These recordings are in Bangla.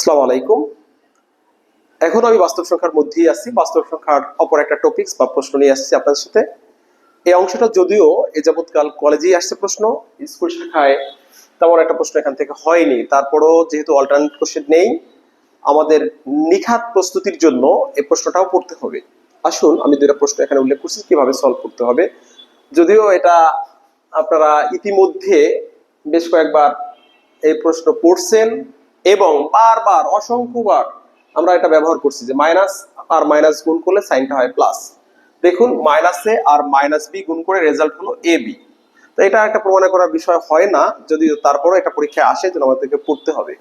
আসসালামু আলাইকুম। এখন আমি বাস্তব সংখ্যার মধ্যেই আছি। বাস্তব সংখ্যার অপর একটা টপিকস বা প্রশ্ন নিয়ে আসছি আপনাদের সাথে। এই অংশটা যদিও এ যাবৎকাল কলেজেই আসছে প্রশ্ন, স্কুল শাখায় তেমন একটা প্রশ্ন এখান থেকে হয়নি। তারপরও যেহেতু অল্টারনেট কোশ্চেন নেই, আমাদের নিখাত প্রস্তুতির জন্য এই প্রশ্নটাও পড়তে হবে। আসুন, আমি দুইটা প্রশ্ন এখানে উল্লেখ করছি, কীভাবে সলভ করতে হবে। যদিও এটা আপনারা ইতিমধ্যে বেশ কয়েকবার এই প্রশ্ন পড়ছেন এবং বারবার, অসংখ্যবার আমরা এটা ব্যবহার করছি যে মাইনাস আর মাইনাস গুণ করলে সাইনটা হয় প্লাস। দেখুন, মাইনাসে আর মাইনাস বি গুণ করে রেজাল্ট হলো এ বি। তো এটা একটা প্রমাণ করার বিষয় হয় না, যদিও তারপরও একটা পরীক্ষায় আসে, যেন আমাদেরকে পড়তে হবে।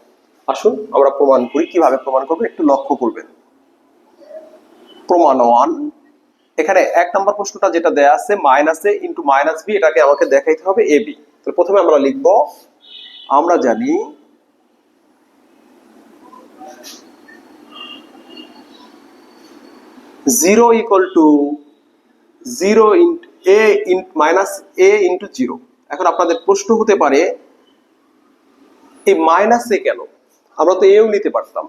আসুন, আমরা প্রমাণ করি, কীভাবে প্রমাণ করব একটু লক্ষ্য করবেন। প্রমাণ ওয়ান। এখানে এক নম্বর প্রশ্নটা যেটা দেয়া আছে, মাইনাসে ইন্টু মাইনাস বি, এটাকে আমাকে দেখাইতে হবে এ বি। তো প্রথমে আমরা লিখব, আমরা জানি zero equal to zero into A in minus A into zero এখন আপনাদের প্রশ্ন হতে পারে, এই মাইনাসে কেন? আমরা তো এও নিতে পারতাম।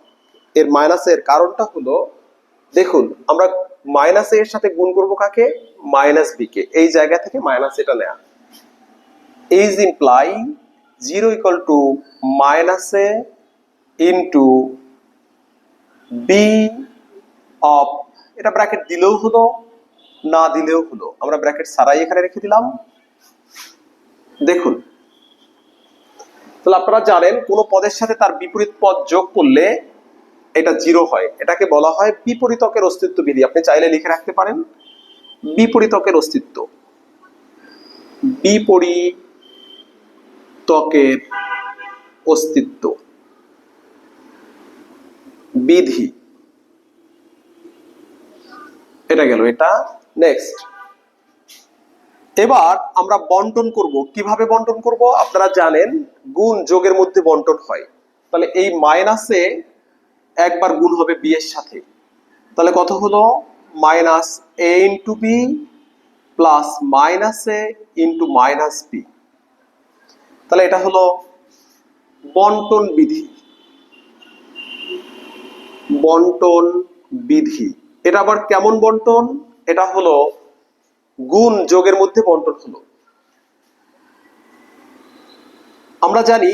এর মাইনাসের কারণটা হলো, দেখুন, আমরা মাইনাস এর সাথে গুণ করব কাকে? মাইনাস বি কে। এই জায়গা থেকে মাইনাস এটা নেয়া। Is imply zero equal to minus A into B of এটা ব্র্যাকেট দিলেও হলো, না দিলেও হলো। আমরা ব্র্যাকেট সারাই এখানে রেখে দিলাম। দেখুন, তাহলে আপনারা জানেন, কোন পদের সাথে তার বিপরীত পদ যোগ করলে এটা জিরো হয়। এটাকে বলা হয় বিপরীতকের অস্তিত্ব বিধি। আপনি চাইলে লিখে রাখতে পারেন, বিপরীতকের অস্তিত্ব। বিপরীতকের অস্তিত্ব বিধি। এটা গেল, এটা নেক্সট এবার আমরা বন্টন করব। কীভাবে বন্টন করব? আপনারা জানেন, গুণ যোগের মধ্যে বন্টন হয়। তাহলে এই মাইনাসে একবার গুণ হবে বি এর সাথে। তাহলে কত হলো? Minus A into B plus minus A into minus B তাহলে এটা হলো বন্টন বিধি। বন্টন বিধি। এটা আবার কেমন বন্টন? এটা হলো গুণ যোগের মধ্যে বন্টন হলো। আমরা জানি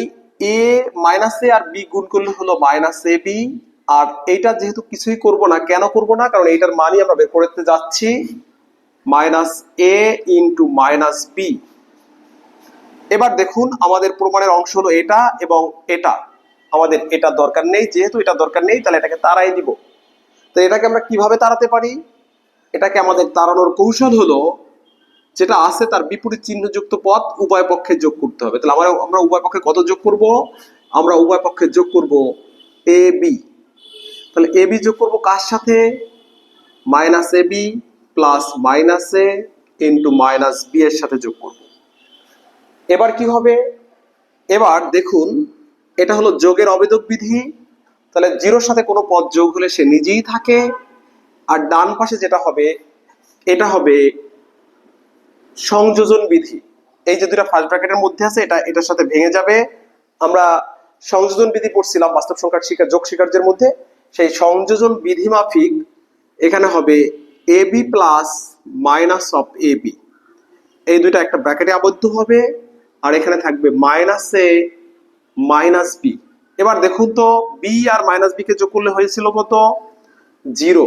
এ মাইনাস এ আর বি গুণ করলে হলো মাইনাস এ বি আর এইটা যেহেতু কিছুই করব না, কেন করব না? কারণ এইটার মানই আমরা বের করতে যাচ্ছি। Minus A into minus B এবার দেখুন আমাদের প্রমাণের অংশ হলো এটা এবং এটা। আমাদের এটা দরকার নেই, যেহেতু এটা দরকার নেই, তাহলে এটাকে তারাই দিব। তো এটাকে আমরা কীভাবে তাড়াতে পারি? এটাকে আমাদের তাড়ানোর কৌশল হলো, যেটা আছে তার বিপরীত চিহ্নযুক্ত পথ উভয় পক্ষে যোগ করতে হবে। তাহলে আমরা আমরা উভয় পক্ষে কত যোগ করব? আমরা উভয় পক্ষে যোগ করব এ বি তাহলে এ বি যোগ করব কার সাথে? Minus A B plus minus A into minus B এর সাথে যোগ করব। এবার কি হবে? এবার দেখুন, এটা হলো যোগের অবেদক বিধি। তাহলে জিরোর সাথে কোনো পদ যোগ হলে সে নিজেই থাকে, আর ডান পাশে যেটা হবে, এটা হবে সংযোজন বিধি। এই যে দুটা ফার্স্ট ব্র্যাকেটের মধ্যে আছে, এটা, এটার সাথে ভেঙে যাবে। আমরা সংযোজন বিধি পড়ছিলাম বাস্তব সংখ্যার শিকার যোগ শিকার্যের মধ্যে। সেই সংযোজন বিধি মাফিক এখানে হবে A B plus minus of A B. এই দুইটা একটা ব্র্যাকেটে আবদ্ধ হবে, আর এখানে থাকবে মাইনাস এ মাইনাস বি এবার দেখুন তো বি আর মাইনাস বি কে যোগ করলে হয়েছিল কত? জিরো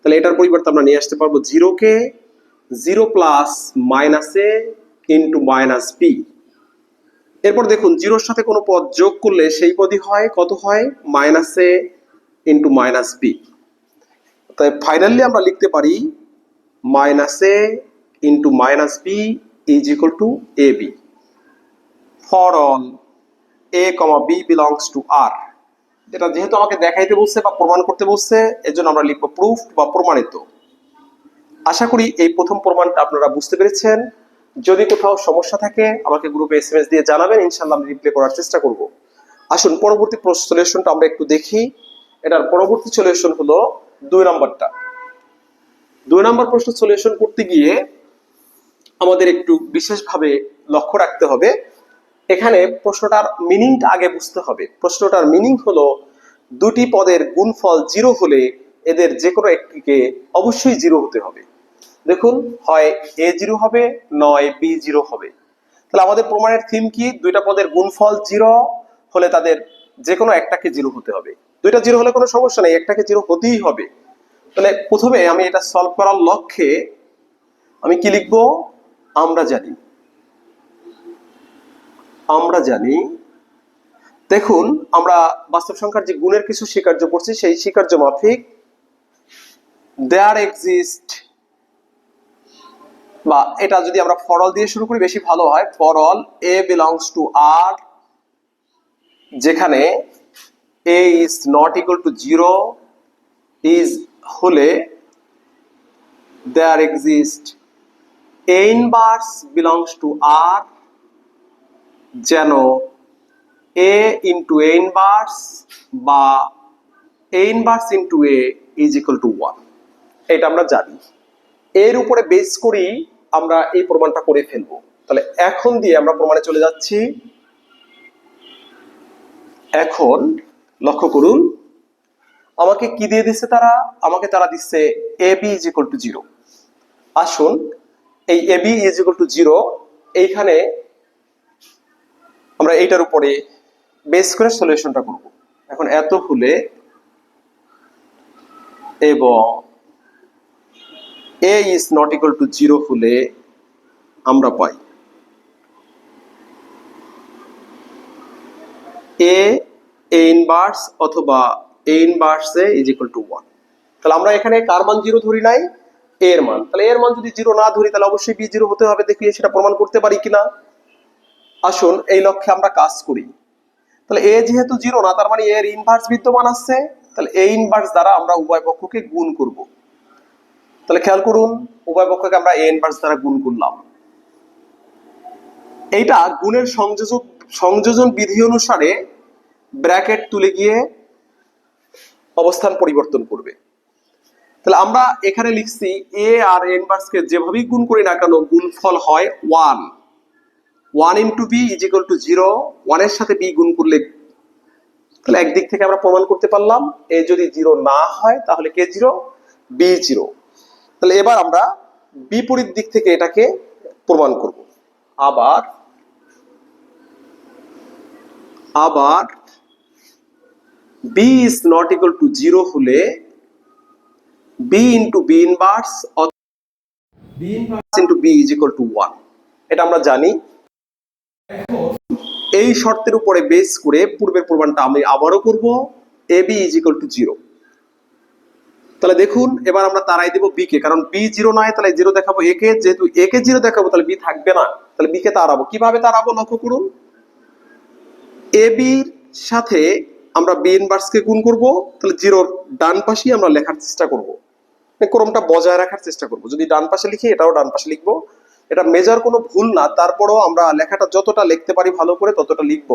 তাহলে এটার পরিবর্তে আমরা নিয়ে আসতে পারব জিরোকে zero plus minus A into minus B এরপর দেখুন জিরোর সাথে কোনো পদ যোগ করলে সেই পদই হয়, কত হয়? Minus A into minus B তাই ফাইনালি আমরা লিখতে পারি minus A into minus B is equal to A B for all A comma B belongs to R যেটা যেহেতু আমাকে দেখাইতে বলছে বা প্রমাণ করতে বলছে এর জন্য আমরা লিখব প্রুফ বা প্রমাণিত। আশা করি এই প্রথম প্রমাণটা আপনারা বুঝতে পেরেছেন। যদি কোথাও সমস্যা থাকে, আমাকে গ্রুপে এস এম এস দিয়ে জানাবেন ইনশাল্লাহ আমি রিপ্লাই করার চেষ্টা করব। আসুন, পরবর্তী সলিউশনটা আমরা একটু দেখি। এটার পরবর্তী সলিউশন হলো দুই নম্বরটা। দুই নম্বর প্রশ্ন সলিউশন করতে গিয়ে আমাদের একটু বিশেষভাবে লক্ষ্য রাখতে হবে। এখানে প্রশ্নটার মিনিংটা আগে বুঝতে হবে। প্রশ্নটার মিনিং হলো দুটি পদের গুণফল জিরো হলে এদের যে কোনো একটিকে অবশ্যই জিরো হতে হবে। দেখুন, হয় এ জিরো হবে, নয় বি জিরো হবে। তাহলে আমাদের প্রমাণের থিম কি? দুইটা পদের গুণফল জিরো হলে তাদের যে কোনো একটাকে জিরো হতে হবে। দুইটা জিরো হলে কোনো সমস্যা নেই, একটাকে জিরো হতেই হবে। তাহলে প্রথমে আমি এটা সলভ করার লক্ষ্যে আমি কি লিখব? আমরা জানি। আমরা জানি। দেখুন, আমরা বাস্তব সংখ্যার যে গুণের কিছু স্বীকার্য পড়ছি সেই স্বীকার্য মাফিক দেয়ার এক্সিস্ট বা এটা যদি আমরা ফরল দিয়ে শুরু করি, বেশি ভালো হয়। ফরল এ বিলংস টু আর যেখানে A is not equal to zero is হলে there exist A inverse belongs to R যেন এ ইন্টু এ ইনভার্স বা A inverse into A is equal to one এটা আমরা জানি। এর উপরে বেস করি, আমরা এই প্রমাণটা করে ফেলব। তাহলে এখন দিয়ে আমরা প্রমাণে চলে যাচ্ছি। এখন লক্ষ্য করুন, আমাকে কি দিয়ে দিচ্ছে তারা? আমাকে তারা দিচ্ছে A B is equal to zero আসুন, এই A B is equal to zero এইখানে আমরা এইটার উপরে বেস করে সলিউশনটা করব। এখন এত হলে এবং A is not equal to zero হলে আমরা পাই। এ এ ইনভার্স অথবা A inverse A is equal to one তাহলে আমরা এখানে কার মান জিরো ধরি নাই? এর মান। তাহলে এর মান যদি জিরো না ধরি, তাহলে অবশ্যই বি জিরো হতে হবে। দেখিয়ে সেটা প্রমাণ করতে পারি কিনা? আসুন, এই লক্ষ্যে আমরা কাজ করি। তাহলে এ যেহেতু জিরো না, তার মানে এর ইনভার্স বিদ্যমান আছে। তাহলে এ ইনভার্স দ্বারা আমরা উভয় পক্ষকে গুণ করব। তাহলে খেয়াল করুন, উভয় পক্ষকে আমরা এ ইনভার্স দ্বারা গুণ করলাম। এইটা গুণের সংযোজক, সংযোজন বিধি অনুসারে ব্র্যাকেট তুলে গিয়ে অবস্থান পরিবর্তন করবে। তাহলে আমরা এখানে লিখছি এ আর ইনভার্সকে যেভাবেই গুণ করি না কেন, গুণফল হয় one one into B is equal to zero ওয়ানের সাথে বি গুণ করলে তাহলে একদিক থেকে আমরা প্রমাণ করতে পারলাম এ যদি জিরো না হয় তাহলে কে জিরো বি জিরো তাহলে এবার আমরা বিপরীত দিক থেকে এটাকে প্রমাণ করব। আবার আবার B is not equal to zero হলে B into B inverse B inverse into B is equal to one এটা আমরা জানি এই শর্তের উপরে বেস করে পূর্বের প্রমাণটা আমি আবারও করব A B is equal to zero তাহলে দেখুন, এবার আমরা তারাই দেবো বি কে কারণ বি জিরো নয়, তাহলে জিরো দেখাবো এ কে যেহেতু এ কে জিরো দেখাবো, তাহলে বি থাকবে না। তাহলে বি কে তাড়াবো কীভাবে তাড়াবো লক্ষ্য করুন। এ বির সাথে আমরা বি ইনভার্সকে গুণ করব, তাহলে জিরোর ডান পাশেই আমরা লেখার চেষ্টা করব। ক্রমটা বজায় রাখার চেষ্টা করব। যদি ডান পাশে লিখি, এটাও ডান পাশে লিখব। এটা মেজার কোনো ভুল না, তারপরেও আমরা লেখাটা যতটা লিখতে পারি ভালো করে ততটা লিখব।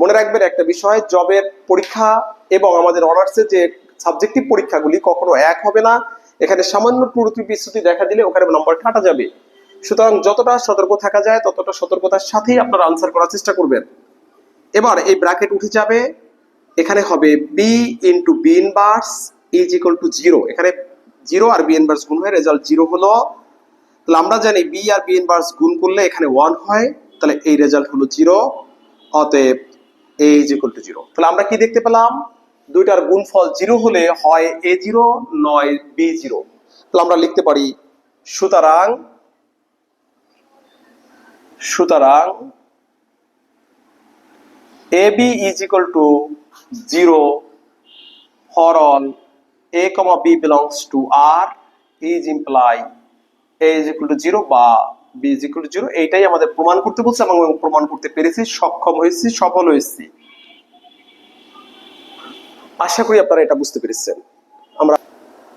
মনে রাখবেন একটা বিষয়, জবের পরীক্ষা এবং আমাদের অনার্সের যে সাবজেক্টিভ পরীক্ষাগুলি কখনো এক হবে না। এখানে সামান্য ত্রুটি বিচ্যুতি দেখা দিলে ওখানে নম্বর কাটা যাবে। সুতরাং যতটা সতর্ক থাকা যায়, ততটা সতর্কতার সাথেই আপনারা আনসার করার চেষ্টা করবেন। এবার এই ব্র্যাকেট উঠে যাবে। এখানে হবে B into B inverse is equal to zero এখানে জিরো আর বি ইনভার্স গুণ হয়ে রেজাল্ট জিরো হলো। তাহলে আমরা জানি বি আর বি ইনভার্স গুণ করলে এখানে ওয়ান হয়, তাহলে এই রেজাল্ট হলো জিরো অতএব A is equal to zero তাহলে আমরা কি দেখতে পেলাম? দুইটার গুণফল জিরো হলে হয় এ জিরো নয় বি জিরো তাহলে আমরা লিখতে পারি, সুতরাং সুতরাং A B is equal to zero for all A comma B belongs to R is imply এইটাই আমাদের প্রমাণ করতে বলছে এবং প্রমাণ করতে পেরেছি, সক্ষম হয়েছি, সফল হয়েছি। আশা করি আপনারা এটা বুঝতে পেরেছেন। আমরা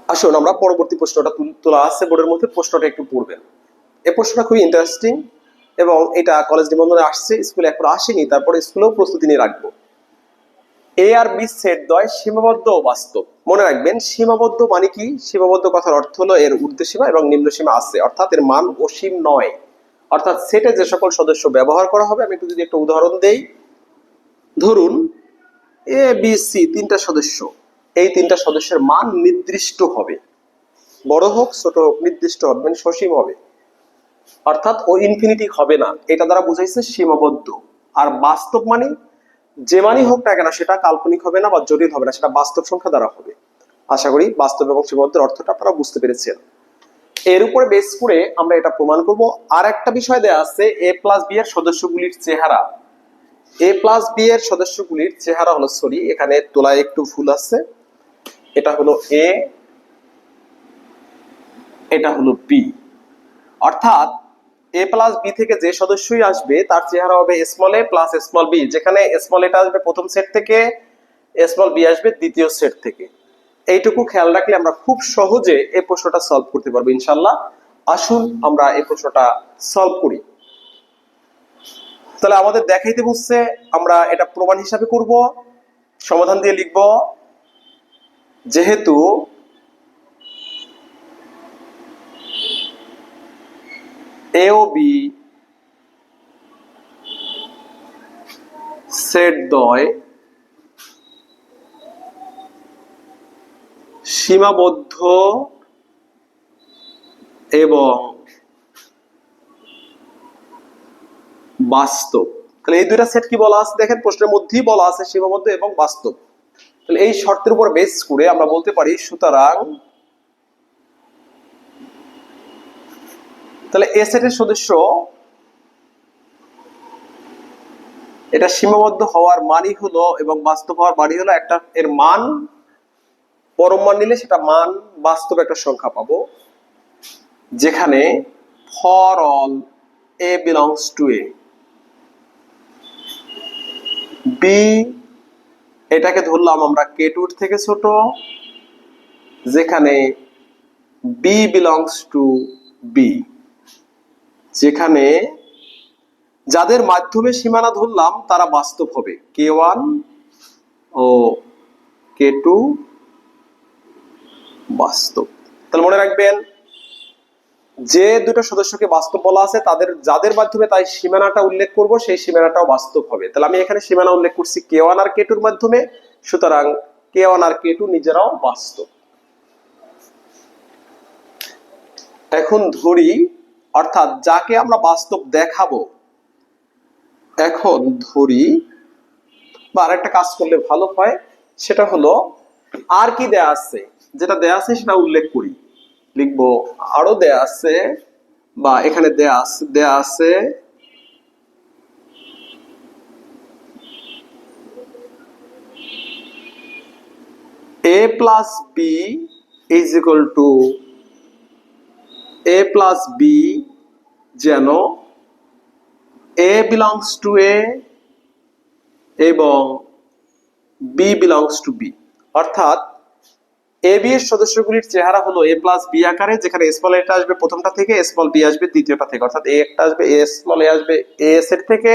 আসুন, আমরা পরবর্তী প্রশ্নটা তুল- আছে বোর্ডের মধ্যে, প্রশ্নটা একটু পড়বেন। এই প্রশ্নটা খুবই ইন্টারেস্টিং এবং এটা কলেজ নিবন্ধনে আসছে স্কুলে এখন আসেনি, তারপরে স্কুলেও প্রস্তুতি নিয়ে রাখব। এ আর বি সেট দয় সীমাবদ্ধ ও বাস্তব। মনে রাখবেন, সীমাবদ্ধ মানে কি? সীমাবদ্ধ কথার অর্থ হলো এর ঊর্ধ্ব সীমা এবং নিম্ন সীমা আছে, অর্থাৎ এর মান অসীম নয়। অর্থাৎ সেটে যে সকল সদস্য ব্যবহার করা হবে, আমি একটু যদি একটা উদাহরণ দেই। ধরুন এ বি সি তিনটা সদস্য, এই তিনটা সদস্যের মান নির্দিষ্ট হবে। বড় হোক, ছোট হোক, নির্দিষ্ট হবে মানে সসীম হবে। অর্থাৎ ও ইনফিনিটি হবে না। এটা দ্বারা বুঝাইছে সীমাবদ্ধ। আর বাস্তব মানে যে মানই হোক না কেন, সেটা কাল্পনিক হবে না বা জটিল হবে না, সেটা বাস্তব সংখ্যা দ্বারা হবে। আশা করি বাস্তব এবং সীমাবদ্ধের অর্থটা আপনারা বুঝতে পেরেছেন। এর উপরে বেস করে আমরা এটা প্রমাণ করব। আর একটা বিষয় দেয়া আছে এ প্লাস বি এর সদস্যগুলির চেহারা। এ প্লাস বি এর সদস্যগুলির চেহারা হলো সরি এখানে তোলায় একটু ভুল আছে। এটা হলো এ এটা হলো বি অর্থাৎ এ প্লাস বি থেকে যে সদস্যই আসবে, তার চেহারা হবে small A plus small B যেখানে স্মল এটা আসবে প্রথম সেট থেকে স্মল বি আসবে দ্বিতীয় সেট থেকে। এইটুকু খেয়াল রাখলে আমরা খুব সহজে এই প্রশ্নটা সলভ করতে পারব, ইনশাল্লাহ। আসুন আমরা এই প্রশ্নটা সলভ করি। তাহলে আমাদের দেখাইতে বসছে আমরা এটা প্রমাণ হিসাবে করব, সমাধান দিয়ে লিখব, যেহেতু বি সেট দয় সীমাবদ্ধ এবং বাস্তব। তাহলে এই দুইটা সেট কি বলা আছে? দেখেন প্রশ্নের মধ্যেই বলা আছে সীমাবদ্ধ এবং বাস্তব। তাহলে এই শর্তের উপর বেস করে আমরা বলতে পারি, সুতরাং তাহলে এ সেটের সদস্য এটা সীমাবদ্ধ হওয়ার মানই হলো এবং বাস্তব হওয়ার মানই হলো একটা এর মান, পরম মান নিলে সেটা মান, বাস্তব একটা সংখ্যা পাবো, যেখানে for all A belongs to A B এটাকে ধরলাম আমরা কে টুর থেকে ছোট, যেখানে বি বিলংস টু বি যেখানে যাদের মাধ্যমে সীমানা ধরলাম, তারা বাস্তব হবে। কে ওয়ান ও কে টু বাস্তব। তাহলে মনে রাখবেন, যে দুটো সদস্যকে বাস্তব বলা আছে, তাদের যাদের মাধ্যমে তাই সীমানাটা উল্লেখ করব, সেই সীমানাটাও বাস্তব হবে। তাহলে আমি এখানে সীমানা উল্লেখ করছি কে ওয়ান আর কে টুর মাধ্যমে, সুতরাং কে ওয়ান আর কে টু নিজেরাও বাস্তব। এখন ধরি অর্থাৎ যাকে আমরা বাস্তব দেখাবো, এখন ধরি, বা আরেকটা কাজ করলে ভালো হয়, সেটা হলো আর কি দেয়া আছে? যেটা দেয়া আছে সেটা উল্লেখ করি। লিখব, আরও দেয়া আছে, বা এখানে দেয়া আছে দেয়া আছে, a plus b is equal to a plus b যেন a belongs to a এবং b belongs to b অর্থাৎ এ বি এর সদস্যগুলির চেহারা হলো এ প্লাস বি আকারে, যেখানে স্মল এটা আসবে প্রথমটা থেকে স্মল বি আসবে দ্বিতীয়টা থেকে। অর্থাৎ এ একটা আসবে এ স্মল এ আসবে এ সেট থেকে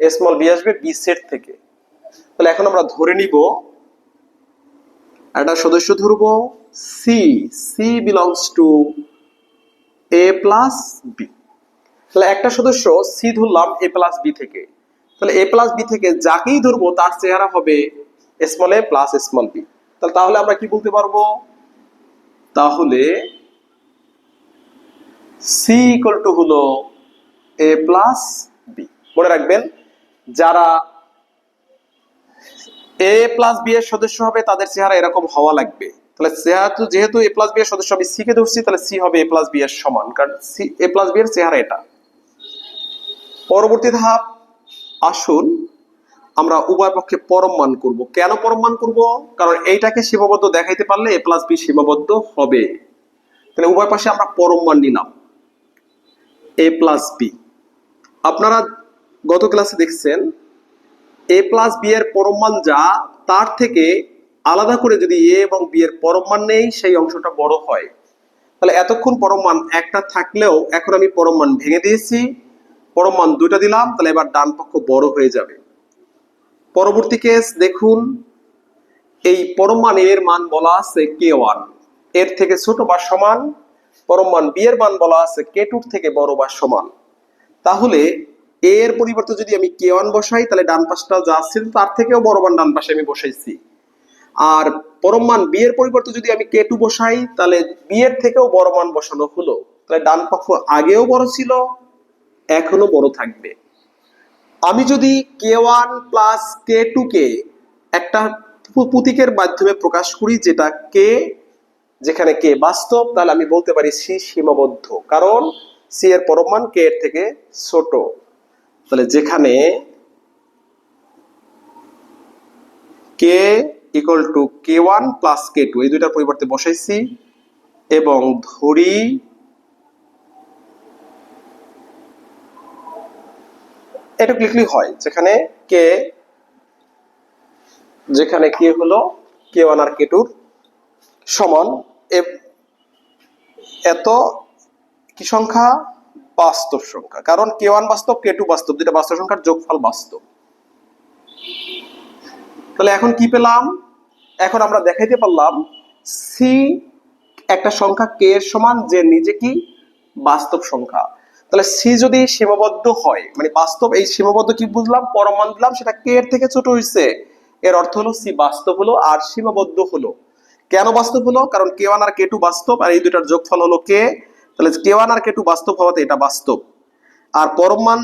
স্মল বি আসবে বি সেট থেকে। তাহলে এখন আমরা ধরে নিব, একটা সদস্য ধরবো C C belongs to A plus B তাহলে একটা সদস্য সি ধরলাম এ প্লাস বি থেকে। তাহলে এ প্লাস বি থেকে যাকেই ধরবো, তার চেহারা হবে small A plus small B তাহলে আমরা কি বলতে পারব? তাহলে সি ইকুয়াল টু হলো এ প্লাস বি মনে রাখবেন, যারা এ প্লাস বি এর সদস্য হবে, তাদের চেহারা এরকম হওয়া লাগবে। তাহলে যেহেতু যেহেতু এ প্লাস বি এর সদস্য আমি সি কে ধরছি, তাহলে সি হবে এ প্লাস বি এর সমান। কারণ সি এ প্লাস বি এর চেহারা এটা। পরবর্তী ধাপ, আসুন আমরা উভয় পক্ষে পরম মান করব। কেন পরম মান করব? কারণ এইটাকে সীমাবদ্ধ দেখাইতে পারলে এ প্লাস বি সীমাবদ্ধ হবে। তাহলে উভয় পাশে আমরা পরম মান নিলাম। এ প্লাস বি আপনারা গত ক্লাসে দেখছেন এ প্লাস বি এর পরম মান যা, তার থেকে আলাদা করে যদি এ এবং বি এর পরম মান নেই, সেই অংশটা বড় হয়। তাহলে এতক্ষণ পরম মান একটা থাকলেও এখন আমি পরম মান ভেঙে দিয়েছি, পরম মান দুইটা দিলাম, তাহলে এবার ডান পক্ষ বড় হয়ে যাবে। পরবর্তী কেস দেখুন, এই পরম মান এর মান বলা আছে কে ওয়ান। এর থেকে ছোট বা সমান, পরম মান বি এর মান বলা আছে কে টুর থেকে বড় বা সমান। তাহলে এর পরিবর্তে যদি আমি কে ওয়ান বসাই, তাহলে ডান পাশটা যা ছিল তার থেকেও বড় মান ডান পাশে আমি বসাইছি। আর পরম মান বি এর পরিবর্তে যদি আমি কে টু বসাই, তাহলে বি এর থেকেও বড় মান বসানো হলো। তাহলে ডান পক্ষ আগেও বড় ছিল এখনও বড় থাকবে। আমি যদি K one plus K two কে একটা প্রতীকের মাধ্যমে প্রকাশ করি, যেটা কে, যেখানে কে বাস্তব, তাহলে আমি বলতে পারি সি সীমাবদ্ধ। কারণ সি এর পরম মান কে এর থেকে ছোট। তাহলে যেখানে K equal to K one plus K two এই দুইটার পরিবর্তে বসাইছি, এবং ধরি এটা লিখলেই হয়, যেখানে কে যেখানে কে হলো কে ওয়ান আর কে টুর সমান এত কি সংখ্যা? বাস্তব সংখ্যা, কারণ কে ওয়ান বাস্তব কে টু বাস্তব যেটা বাস্তব সংখ্যার যোগফল বাস্তব। তাহলে এখন কি পেলাম? এখন আমরা দেখাইতে পারলাম সি একটা সংখ্যা কে এর সমান যে নিজে কি বাস্তব সংখ্যা। তাহলে সি যদি সীমাবদ্ধ হয় মানে বাস্তব, এই সীমাবদ্ধ কি বুঝলাম? পরমান দিলাম, সেটা কে এর থেকে ছোট হয়েছে এর অর্থ হলো সি বাস্তব হলো আর সীমাবদ্ধ হলো। কেন বাস্তব হলো? কারণ কে ওয়ান আর কে টু বাস্তব, আর এই দুটার যোগফল হলো কে তাহলে কে ওয়ান আর কে টু বাস্তব হওয়াতে এটা বাস্তব। আর পরম মান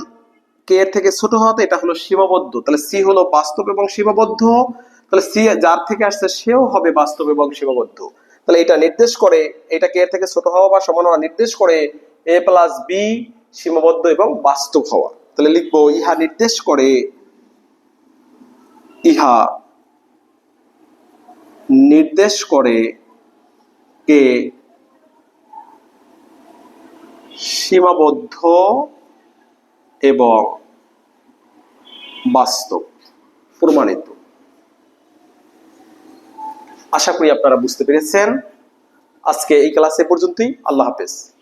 কে এর থেকে ছোট হওয়াতে এটা হলো সীমাবদ্ধ। তাহলে সি হলো বাস্তব এবং সীমাবদ্ধ। তাহলে সি যার থেকে আসছে সেও হবে বাস্তব এবং সীমাবদ্ধ। তাহলে এটা নির্দেশ করে এটা কে থেকে ছোট হওয়া বা সমান হওয়া নির্দেশ করে এ প্লাস বি সীমাবদ্ধ এবং বাস্তব হওয়া। তাহলে লিখব, ইহা নির্দেশ করে, ইহা নির্দেশ করে কে? সীমাবদ্ধ এবং বাস্তব, প্রমাণিত। আশা করি আপনারা বুঝতে পেরেছেন। আজকে এই ক্লাসে পর্যন্তই। আল্লাহ হাফেজ।